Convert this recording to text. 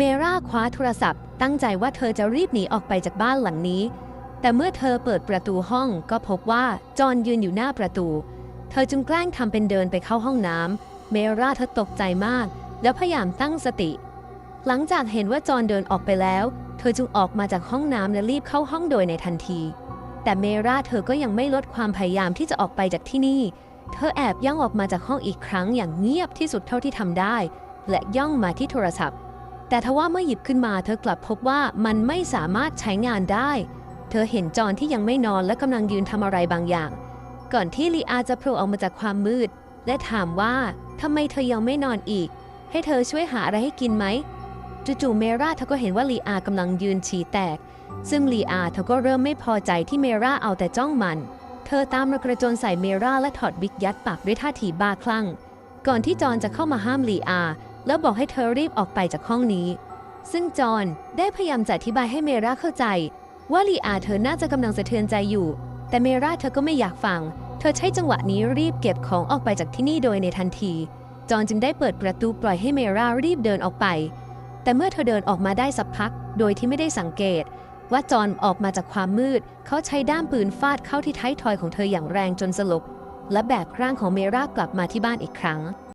เมราคว้าโทรศัพท์ ตั้งใจว่าเธอจะรีบหนีออกไปจากบ้านหลังนี้ แต่เมื่อเธอเปิดประตูห้องก็พบว่าจอห์นยืนอยู่หน้าประตู เธอจึงแกล้งทำเป็นเดินไปเข้าห้องน้ำเมราเธอตกใจมาก แล้วพยายามตั้งสติ หลังจากเห็นว่าจอห์นเดินออกไปแล้ว เธอจึงออกมาจากห้องน้ำและรีบเข้าห้องโดยในทันที แต่เมราเธอก็ยังไม่ลดความพยายามที่จะออกไปจากที่นี่ เธอแอบย่องออกมาจากห้องอีกครั้งอย่างเงียบที่สุดเท่าที่ทำได้ และย่องมาที่โทรศัพท์ แต่ทว่าเมื่อหยิบขึ้นมาเธอกลับพบว่ามันไม่สามารถใช้งานได้ เธอเห็นจอนที่ยังไม่นอนและกำลังยืนทำอะไรบางอย่าง ก่อนที่ลีอาจะโผล่ออกมาจากความมืด และถามว่าทำไมเธอยังไม่นอนอีก ให้เธอช่วยหาอะไรให้กินไหมจู่ๆเมราเธอก็เห็นว่าลีอากำลังยืนฉี่แตก ซึ่งลีอาเธอก็เริ่มไม่พอใจที่เมราเอาแต่จ้องมัน เธอตามมากระโจนใส่เมราและถอดวิกยัดปากด้วยท่าทีบ้าคลั่ง ก่อนที่จอนจะเข้ามาห้ามลีอา แล้วบอกให้เธอรีบออกไปจากห้องนี้ ซึ่งจอห์นได้พยายามจะอธิบายให้เมราเข้าใจ ว่าลีอาเธอน่าจะกำลังสะเทือนใจอยู่ แต่เมราเธอก็ไม่อยากฟัง เธอใช้จังหวะนี้รีบเก็บของออกไปจากที่นี่โดยในทันที จอห์นจึงได้เปิดประตูปล่อยให้เมรารีบเดินออกไป แต่เมื่อเธอเดินออกมาได้สักพัก โดยที่ไม่ได้สังเกต ว่าจอห์นออกมาจากความมืด เขาใช้ด้ามปืนฟาดเข้าที่ท้ายทอยของเธออย่างแรงจนสลบและแบกร่างของเมรากลับมาที่บ้านอีกครั้ง